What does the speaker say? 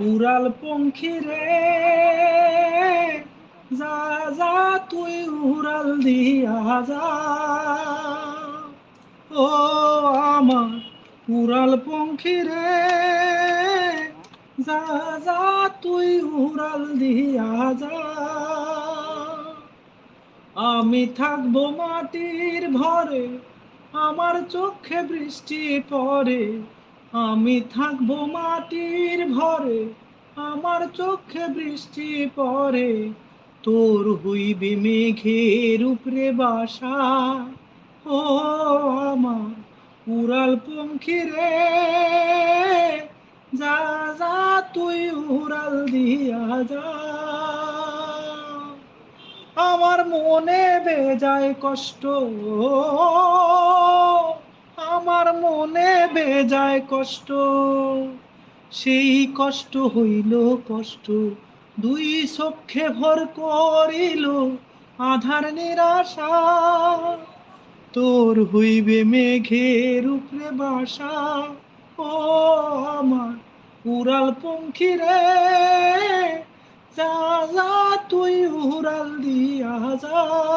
উড়াল পঙ্খী রে, যা যা, তুই উড়াল দিয়া যা। ও আমার উড়াল পঙ্খী রে, যা যা, তুই উড়াল দিয়া যা। আমি থাকব মাটির ভরে, আমার চোখে বৃষ্টি পড়ে আমি থাকব মাটির ভরে, আমার চোখে বৃষ্টি পড়ে তোর হইবে মেঘের উপরে বাসা। ও আমার উড়াল পঙ্খী রে, যা যা, তুই উড়াল দিয়া যা। আমার মনে বেজায় কষ্ট আমার মনে বেজায় কষ্ট। সেই কষ্ট হইল কষ্ট। দুই চক্ষে ভর করিল আধার নিরাশা। তোর হইবে মেঘের উপরে বাসা। ও আমার উড়াল পঙ্খী রে, যা যা, তুই উড়াল দিয়া যা।